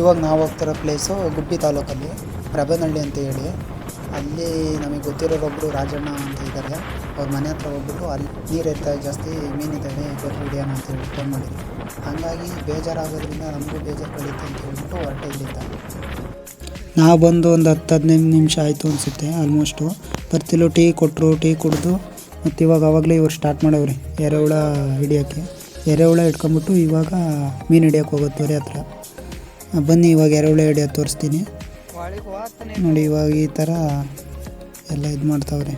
ಇವಾಗ ನಾವು ಹೋಗ್ತಿರೋ ಪ್ಲೇಸು ಗುಬ್ಬಿ ತಾಲೂಕಲ್ಲಿ, ಪ್ರಭನಹಳ್ಳಿ ಅಂತ ಹೇಳಿ. ಅಲ್ಲಿ ನಮಗೆ ಗೊತ್ತಿರೋರೊಬ್ಬರು ರಾಜಣ್ಣ ಅಂತ ಇದ್ದಾರೆ ಅವ್ರ ಮನೆ ಹತ್ರ ಹೋಗ್ಬಿಟ್ಟು ಅಲ್ಲಿ ನೀರು ಎತ್ತ ಜಾಸ್ತಿ ಮೀನಿದ್ದಾವೆ ಬರ್ರಿ ಹಿಡಿಯೋಣ ಅಂತ ಹೇಳಿ ಫೋನ್ ಮಾಡಿದ್ರು. ಹಾಗಾಗಿ ಬೇಜಾರಾಗೋದ್ರಿಂದ ನಮಗೂ ಬೇಜಾರು ಕಳೀತು ಅಂತ ಹೇಳ್ಬಿಟ್ಟು ಹೊರಟೆ ಇಲ್ಲಿದ್ದ ನಾವು ಬಂದು ಒಂದು ಹತ್ತು ಹದಿನೈದು ನಿಮಿಷ ಆಯಿತು ಅನಿಸುತ್ತೆ ಆಲ್ಮೋಸ್ಟು ಬರ್ತಿಲ್ಲೂ, ಟೀ ಕೊಟ್ಟರು ಟೀ ಕುಡಿದು. ಮತ್ತು ಇವಾಗ ಅವಾಗಲೇ ಇವ್ರು ಸ್ಟಾರ್ಟ್ ಮಾಡವ್ರಿ, ಎರೆಹುಳ ಹಿಡಿಯೋಕ್ಕೆ. ಎರೆಹುಳ ಹಿಡ್ಕೊಂಬಿಟ್ಟು ಇವಾಗ ಮೀನು ಹಿಡಿಯೋಕ್ಕೆ ಹೋಗುತ್ತೆ ತೊರೆ ಹತ್ರ. ಬನ್ನಿ, ಇವಾಗ ಎರಡು ಹಿಡಿಯೋದು ತೋರಿಸ್ತೀನಿ. ನೋಡಿ, ಇವಾಗ ಈ ಥರ ಎಲ್ಲ ಇದು ಮಾಡ್ತಾವ್ರೆ.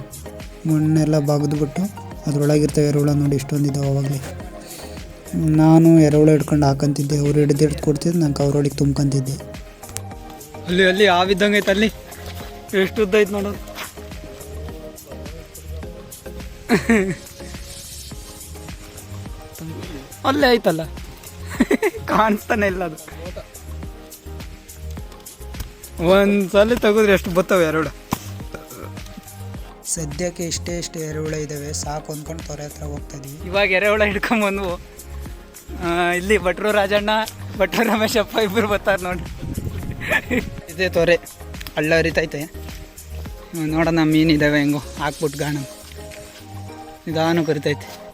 ಮಣ್ಣೆಲ್ಲ ಬಗೆದ್ಬಿಟ್ಟು ಅದ್ರೊಳಗಿರ್ತವೆ ಎರಡು ನೋಡಿ ಇಷ್ಟೊಂದಿದ್ದಾವೆ ಅವಾಗಲೇ. ನಾನು ಎರಡು ಹಿಡ್ಕೊಂಡು ಹಾಕಂತಿದ್ದೆ. ಅವ್ರು ಹಿಡ್ದು ಹಿಡ್ದು ಕೊಡ್ತಿದ್ದೆ ನಂಗೆ ಅವ್ರೊಳಗೆ ತುಂಬ್ಕೊಂತಿದ್ದೆ. ಅಲ್ಲಿ ಅಲ್ಲಿ, ಆವಿದ್ದಂಗೆ ಐತೆ, ಅಲ್ಲಿ. ಎಷ್ಟು ಉದ್ದ ಐತೆ ನೋಡೋದು ಅಲ್ಲೇ ಆಯ್ತಲ್ಲ ಕಾಣಿಸ್ತಾನೆ ಇಲ್ಲ ಅದು. ಒಂದ್ಸಲ ತೆಗೆದ್ರೆ ಎಷ್ಟು ಬರ್ತವೆ ಎರಡು? ಸದ್ಯಕ್ಕೆ ಇಷ್ಟೇ ಇಷ್ಟು ಎರೆಹುಳ ಇದ್ದಾವೆ ಸಾಕು ಅಂದ್ಕೊಂಡು ತೊರೆ ಹತ್ರ ಹೋಗ್ತಾ ಇದೀವಿ ಇವಾಗ ಎರೆಹುಳ ಹಿಡ್ಕೊಂಬಂದ್ವು ಇಲ್ಲಿ ಭಟ್ರು ರಾಜಣ್ಣ ಭಟ್ರು ರಮೇಶಪ್ಪ ಇಬ್ಬರು ಬರ್ತಾರೆ ನೋಡಿ. ಇದೇ ತೊರೆ. ಹಳ್ಳ ಹರಿತೈತೆ. ನೋಡೋಣ ನೋಡೋಣ ಮೀನಿದ್ದಾವೆ ಹೆಂಗೋ. ಹಾಕ್ಬಿಟ್ಟು ಗಾಣ. ನಿಧಾನ ಕರಿತೈತೆ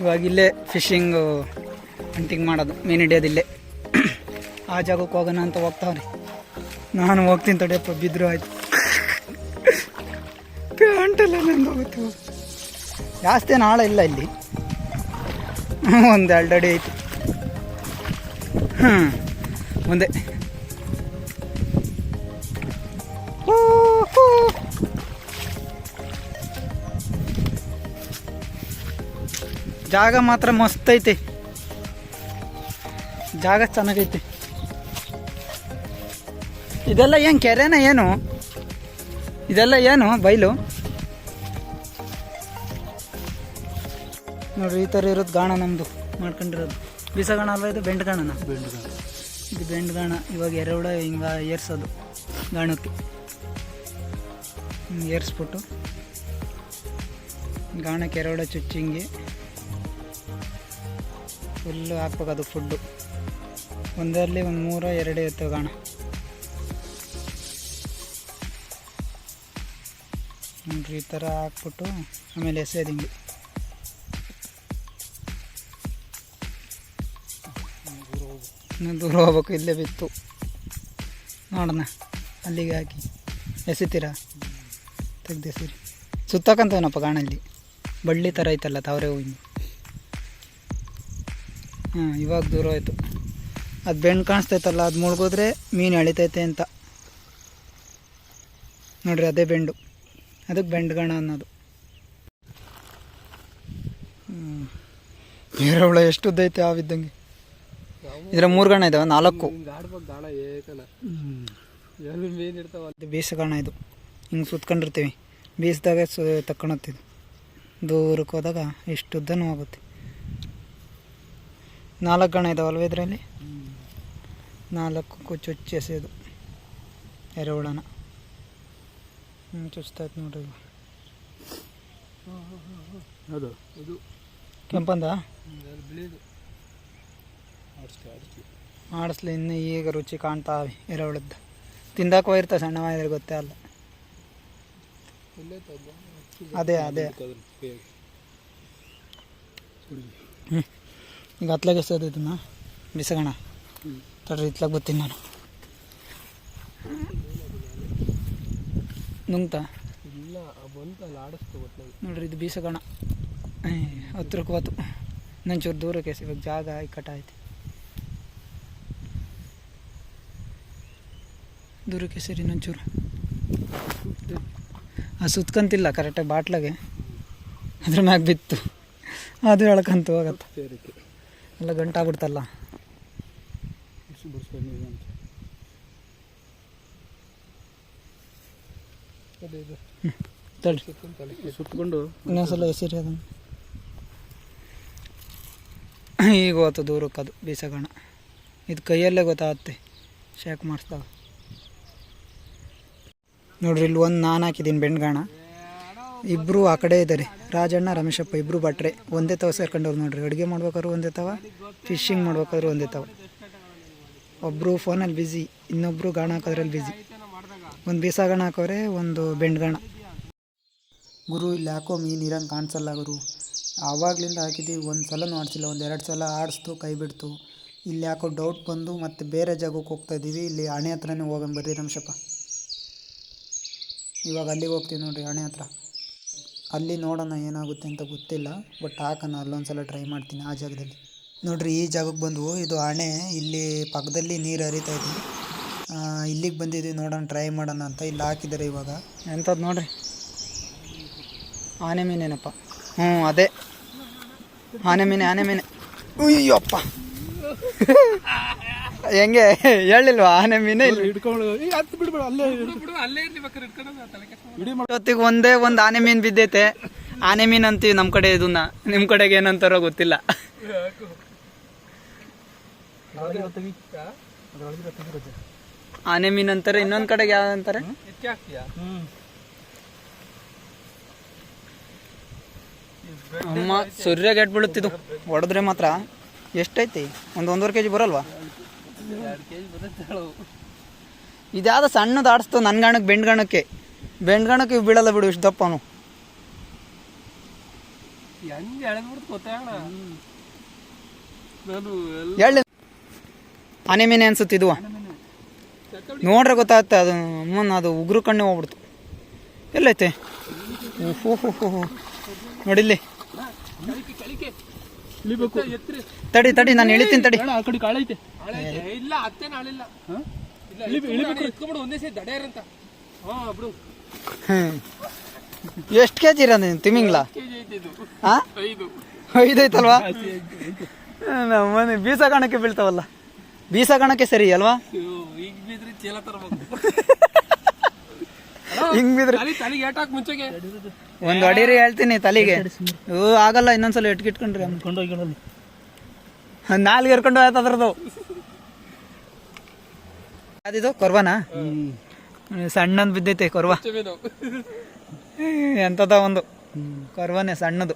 ಇವಾಗ ಇಲ್ಲೇ ಫಿಶಿಂಗ್ ಹಂಟಿಂಗ್ ಮಾಡೋದು. ಮೀನು ಹಿಡಿಯೋದು ಇಲ್ಲೇ ಆ ಜಾಗಕ್ಕೆ ಹೋಗೋಣ ಅಂತ ಹೋಗ್ತಾವ್ರಿ ನಾನು ಹೋಗ್ತೀನಿ ತಡಿಯಪ್ಪ ಬಿದ್ರು ಆಯ್ತು. ಪ್ಯಾಂಟೆಲ್ಲ ಹೋಗುತ್ತೆ. ಹೋಗು. ಜಾಸ್ತಿ ಏನು ಆಳ ಇಲ್ಲ ಇಲ್ಲಿ. ಒಂದು ಎರಡು ಅಡಿ ಐತಿ. ಹ್ಞೂ ಮುಂದೆ ಜಾಗ ಮಾತ್ರ ಮಸ್ತ್ ಐತಿ ಜಾಗ ಚೆನ್ನಾಗೈತಿ. ಇದೆಲ್ಲ ಏನು ಕೆರೆನ ಏನು? ಇದೆಲ್ಲ ಏನು ಬೈಲು? ನೋಡ್ರಿ, ಈ ಥರ ಇರೋದು ಗಾಣ ನಮ್ಮದು ಮಾಡ್ಕೊಂಡಿರೋದು. ಬೀಸಗಾಣ ಅಲ್ವಾ ಇದು? ಬೆಂಡ್ ಗಾಣನ? ಬೆಂಡ್ ಗಾಣ ಇದು ಬೆಂಡ್ ಗಾಣ. ಇವಾಗ ಎರಡ ಹಿಂಗ ಏರ್ಸೋದು ಗಾಣಕ್ಕೆ. ಏರಿಸ್ಬಿಟ್ಟು ಗಾಣಕ್ಕೆ ಎರಡ ಚುಚ್ಚಿ ಹಿಂಗೆ ಫುಲ್ಲು ಅದು ಫುಡ್ಡು ಒಂದರಲ್ಲಿ ಒಂದು ಮೂರು, ಎರಡೇ ಗಾಣ ನೋಡ್ರಿ ಈ ಥರ ಹಾಕ್ಬಿಟ್ಟು ಆಮೇಲೆ ಎಸೆಯೋದಿಂಗೆ ಇನ್ನೂ ದೂರ ಹೋಗ್ಬೇಕು, ಇಲ್ಲೇ ಬಿತ್ತು. ನೋಡೋಣ, ಅಲ್ಲಿಗೆ ಹಾಕಿ. ಎಸಿತೀರಾ? ತೆಗ್ದೆಸಿರಿ ಎಸಿರಿ. ಗಾಣ ಗಾಣಲ್ಲಿ ಬಳ್ಳಿ ಥರ ಐತಲ್ಲ, ತಾವರೆ ಹೂವಿನ ಹಾಂ ಇವಾಗ ದೂರ ಆಯಿತು ಅದು ಬೆಣ್ಣು ಕಾಣಿಸ್ತೈತಲ್ಲ ಅದು ಮುಳುಗೋದ್ರೆ ಮೀನು ಎಳಿತೈತೆ ಅಂತ. ನೋಡ್ರಿ ಅದೇ ಬೆಂಡು. ಅದಕ್ಕೆ ಬೆಂಡ್ಗಣ ಅನ್ನೋದು. ಎರೆಹುಳ ಎಷ್ಟು ಉದ್ದ ಐತೆ ಆವಿದ್ದಂಗೆ ಇದ್ರ ಮೂರು ಗಣ ಇದಾವೆ ನಾಲ್ಕು. ಬೇಸಗಣ ಬೀಸಗಣ ಇದು. ಹಿಂಗೆ ಸುತ್ಕೊಂಡಿರ್ತೀವಿ. ಬೀಸಿದಾಗ ಸು ತಕ್ಕೊಳತ್ತಿದ್ದು ದೂರಕ್ಕೆ ಹೋದಾಗ ಇಷ್ಟು ಉದ್ದನೂ ಆಗುತ್ತೆ. ನಾಲ್ಕು ಗಣ ಇದಾವಲ್ವ ಇದರಲ್ಲಿ? ನಾಲ್ಕು ಚುಚ್ಚಿ ಎಸೆಯೋದು ಎರೆಹುಳನ. ಹ್ಞೂ ಚುಚ್ತಾಯ್ತು ನೋಡ್ರಿ ಅದು ಇದು. ಕೆಂಪಂದ? ಆಡಿಸ್ಲಿ ಇನ್ನು ಈಗ ರುಚಿ ಕಾಣ್ತಾವೆ ಎರೆಹುಳದ್ದು. ತಿಂದಾಕ ಇರ್ತವೆ ಸಣ್ಣ ಮಾಡಿದ್ರೆ ಗೊತ್ತೇ ಅಲ್ಲ. ಅದೇ. ಅದೇ ಈಗ ಹತ್ಲಾಗ ಎಸೋದು ಇದನ್ನ ಬಿಸಗಣ. ತಡ್ರಿ ಇತ್ಲಾಗ ಬರ್ತೀನಿ ನಾನು. ನುಂಗ್ತಾ? ಇಲ್ಲ ಬಂತಲ್ಲ ಆಡಿಸ್ತು ನೋಡ್ರಿ ಇದು ಬೀಸಗಣ. ಹತ್ರಕ್ಕೆ ಹೋತು. ನಂಚೂರು ದೂರಕ್ಕೆ ಎಸಿ ಇವಾಗ ಜಾಗ ಕಟ ಐತಿ ದೂರಕ್ಕೆ ಸರಿ ನಂಚೂರು ಅದು ಸುತ್ಕಂತಿಲ್ಲ ಕರೆಕ್ಟಾಗಿ ಬಾಟ್ಲಾಗೆ. ಅದ್ರ ಮ್ಯಾಗ ಬಿತ್ತು. ಅದು ಎಳ್ಕಂತು ಹೋಗತ್ತೆ. ಎಲ್ಲ ಗಂಟಾಗ್ಬಿಡ್ತಲ್ಲ ಸುತ್ತಕೊಂಡು ಇನ್ನೊಂದ್ಸಲ ಹೆಸರಿ ಅದನ್ನು. ಈಗ ಹೋತು ದೂರಕ್ಕೆ ಅದು ಬೀಸಗಣ. ಇದು ಕೈಯಲ್ಲೇ ಗೊತ್ತಾಗುತ್ತೆ. ಶೇಕ್ ಮಾಡಿಸ್ತಾವ ನೋಡ್ರಿ ಇಲ್ಲಿ ಒಂದು ನಾನು ಹಾಕಿದ್ದೀನಿ ಬೆಣ್ಗಾಣ ಇಬ್ಬರು ಆ ಕಡೆ ಇದ್ದಾರೆ. ರಾಜಣ್ಣ, ರಮೇಶಪ್ಪ ಇಬ್ಬರು ಬಟ್ರೆ ಒಂದೇ ತವ ಸೇರ್ಕೊಂಡವ್ರು ನೋಡ್ರಿ. ಅಡುಗೆ ಮಾಡ್ಬೇಕಾದ್ರು ಒಂದೇ ತವ, ಫಿಶಿಂಗ್ ಮಾಡ್ಬೇಕಾದ್ರು ಒಂದೇ ತವ. ಒಬ್ಬರು ಫೋನಲ್ಲಿ ಬ್ಯುಸಿ ಇನ್ನೊಬ್ಬರು ಗಾಣ ಹಾಕೋದ್ರಲ್ಲಿ ಬ್ಯುಸಿ ಒಂದು ಬೀಸಾಗಣ ಹಾಕೋರೆ, ಒಂದು ಬೆಂಡ್ಗಾಣ ಗುರು, ಇಲ್ಲಿ ಹಾಕೋ ಮೀನು ಇರಂಗೆ ಕಾಣಿಸಲ್ಲ ಗುರು. ಆವಾಗಲಿಂದ ಹಾಕಿದ್ದೀವಿ ಒಂದು ಸಲನೂ ಆಡಿಸಿಲ್ಲ ಒಂದು ಎರಡು ಸಲ ಆಡಿಸ್ತು, ಕೈ ಬಿಡ್ತು. ಇಲ್ಲಿ ಯಾಕೋ ಡೌಟ್ ಬಂದು ಮತ್ತೆ ಬೇರೆ ಜಾಗಕ್ಕೆ ಹೋಗ್ತಾ ಇದ್ದೀವಿ. ಇಲ್ಲಿ ಹಣೆ ಹತ್ರನೇ ಹೋಗೋಣ ರಮೇಶಪ್ಪ. ಇವಾಗ ಅಲ್ಲಿಗೆ ಹೋಗ್ತೀವಿ ನೋಡಿರಿ ಹಣೆ ಹತ್ರ. ಅಲ್ಲಿ ನೋಡೋಣ ಏನಾಗುತ್ತೆ ಅಂತ ಗೊತ್ತಿಲ್ಲ ಬಟ್ ಹಾಕೋಣ ಅಲ್ಲೊಂದ್ಸಲ ಟ್ರೈ ಮಾಡ್ತೀನಿ ಆ ಜಾಗದಲ್ಲಿ. ನೋಡ್ರಿ ಈ ಜಾಗಕ್ಕೆ ಬಂದವು ಇದು ಅಣೆ ಇಲ್ಲಿ ಪಕ್ಕದಲ್ಲಿ ನೀರು ಹರಿತಾ ಇದೆ. ಇಲ್ಲಿಗೆ ಬಂದಿದ್ದೀವಿ ನೋಡೋಣ ಟ್ರೈ ಮಾಡೋಣ ಅಂತ ಇಲ್ಲಿ ಹಾಕಿದ್ದಾರೆ ಇವಾಗ. ಎಂಥದ್ದು ನೋಡ್ರಿ? ಆನೆ ಮೀನೇನಪ್ಪ ಹ್ಞೂ ಅದೇ. ಆನೆ ಮೀನೆ ಆನೆ ಮೀನೆ. ಉಯ್ಯಪ್ಪ ಹೆಂಗೆ ಹೇಳಿಲ್ವಾ? ಆನೆ ಮೀನೇ ಹೊತ್ತಿಗೆ ಒಂದೇ ಒಂದು ಆನೆ ಮೀನು ಬಿದ್ದೈತೆ. ಆನೆ ಮೀನು ಅಂತೀವಿ ನಮ್ಮ ಕಡೆ ಇದನ್ನ. ನಿಮ್ಮ ಕಡೆಗೆ ಏನಂತಾರೋ ಗೊತ್ತಿಲ್ಲ. ಆನೆ ಮೀನು ಅಂತಾರೆ ಇನ್ನೊಂದು ಕಡೆಗೆ ಯಾವ ಅಂತಾರೆ? ಅಮ್ಮ ಸೂರ್ಯ ಗೆಟ್ ಬೀಳುತ್ತಿದ್ದು? ಹೊಡೆದ್ರೆ ಮಾತ್ರ. ಎಷ್ಟೈತಿ? ಒಂದು ಒಂದೂವರೆ ಕೆಜಿ ಬರಲ್ವಾ? ಇದ್ಯಾವ್ದು ಸಣ್ಣದು ಆಡಿಸ್ತು ನನ್ನ ಗಣಕ್ಕೆ ಬೆಂಡ್ಗಣಕ್ಕೆ ಬೆಂಡ್ಗಾಣಕ್ಕೆ ಇವು ಬೀಳಲ್ಲ ಬಿಡು ಇಷ್ಟು ದಪ್ಪನು ಹೇಳಿ ಆನೆ ಮೀನೆ ಅನ್ಸುತ್ತಿದ್ವು ನೋಡ್ರೆ ಗೊತ್ತಾಗುತ್ತೆ ಅದು ಅಮ್ಮನ ಅದು ಉಗ್ರು ಕಣ್ಣೆ ಹೋಗ್ಬಿಡ್ತು. ಎಲ್ಲೈತೆ? ಓಹೋ ಹೋ ಹೋ ಹೋ ನೋಡಿಲ್ಲಿ. ಇಳಿಬೇಕು ಎತ್ರಿ ತಡಿ ತಡಿ ನಾನು ಇಳಿತೀನಿ ತಡಿ. ಆ ಕಡೆ ಕಾಳೈತೆ ಇಲ್ಲ ಅತ್ತೇನ ಆಳಿಲ್ಲ. ಇಳಿಬೇಕು. ಎತ್ಕೊಂಡ್ಬಿಡು ಒಂದೇ ಸೇ ದಡ್ಯಾರ ಅಂತ. ಹಾ ಬಿಡು. ಎಷ್ಟು ಕೆ ಜಿ ನೀನು ತಿಮಿಂಗ್ಲ? ಐದೈತಲ್ವಾ ನಮ್ಮ ಬೀಸ ಕಾಣಕ್ಕೆ ಬೀಳ್ತಾವಲ್ಲ ಬೀಸ ಐದೈತಲ್ವಾ ನಮ್ಮನೆ ಬೀಸಗಾಣಕ್ಕೆ ಬೀಳ್ತಾವಲ್ಲ. ಬೀಸಗಾಣಕ್ಕೆ ಸರಿ ಅಲ್ವಾ? ಈಗ ಬೀದ್ರಿ ಚೀಲ ತರಬೇಕು. ಹಿಂಗ್ ಬಿದ್ರೆ ಒಂದ್ ಅಡಿರಿ ಹೇಳ್ತೀನಿ ತಲೆಗೆ. ಓ ಆಗಲ್ಲ ಇನ್ನೊಂದ್ಸಲ ಎಟ್ಕಿಟ್ಕೊಂಡ್ರಿ ಕೊಂಡೋಗಿ ನಾಲ್ಗೆ ಇರ್ಕೊಂಡು ಆಯ್ತು ಅದ್ರದ್ದು. ಅದಿದು ಕೊರ್ವನಾ? ಸಣ್ಣದ್ ಬಿದ್ದೈತೆ ಕೊರ್ವ. ಎಂತದ ಒಂದು. ಕೊರ್ವನೇ ಸಣ್ಣದು.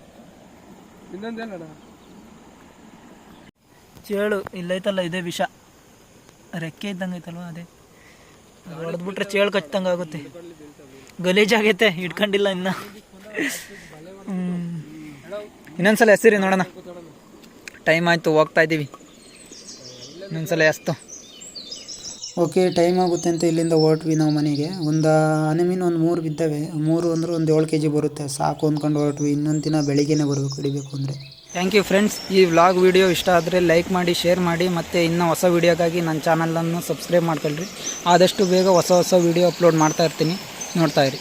ಚೇಳು ಇಲ್ಲೈತಲ್ಲ ಇದೇ ವಿಷ. ರೆಕ್ಕೆ ಇದ್ದಂಗೆ ಐತಲ್ವ ಅದೇ? ಹೊಡೆದ್ಬಿಟ್ರೆ ಚೇಳು ಕಚ್ಚಿದಂಗ ಆಗುತ್ತೆ. ಗಲೀಜಾಗೈತೆ ಇಟ್ಕೊಂಡಿಲ್ಲ ಇನ್ನ. ಇನ್ನೊಂದ್ಸಲ ಹೆಸರಿ ನೋಡೋಣ. ಟೈಮ್ ಆಯಿತು, ಹೋಗ್ತಾ ಇದ್ದೀವಿ. ಇನ್ನೊಂದ್ಸಲ ಎಸ್ತು. ಓಕೆ ಟೈಮ್ ಆಗುತ್ತೆ ಅಂತ ಇಲ್ಲಿಂದ ಹೊರಟ್ವಿ ನಾವು ಮನೆಗೆ. ಒಂದು ಆನೆ ಮೀನು ಒಂದು ಮೂರು ಬಿದ್ದಾವೆ. ಮೂರು ಅಂದ್ರೆ ಒಂದು ಏಳು ಕೆ ಜಿ ಬರುತ್ತೆ. ಸಾಕು ಅಂದ್ಕೊಂಡು ಹೊರಟ್ವಿ. ಇನ್ನೊಂದು ದಿನ ಬೆಳಿಗ್ಗೆನೇ ಬರಬೇಕು, ಹಿಡಿಬೇಕು ಅಂದರೆ. ಥ್ಯಾಂಕ್ ಯು ಫ್ರೆಂಡ್ಸ್ ಈ ವ್ಲಾಗ್ ವಿಡಿಯೋ ಇಷ್ಟ ಆದರೆ ಲೈಕ್ ಮಾಡಿ ಶೇರ್ ಮಾಡಿ, ಮತ್ತು ಇನ್ನೂ ಹೊಸ ವೀಡಿಯೋಗಾಗಿ ನನ್ನ ಚಾನಲನ್ನು ಸಬ್ಸ್ಕ್ರೈಬ್ ಮಾಡ್ಕೊಳ್ರಿ. ಆದಷ್ಟು ಬೇಗ ಹೊಸ ಹೊಸ ವೀಡಿಯೋ ಅಪ್ಲೋಡ್ ಮಾಡ್ತಾ ಇರ್ತೀನಿ. ನೋಡ್ತಾ ಇರಿ.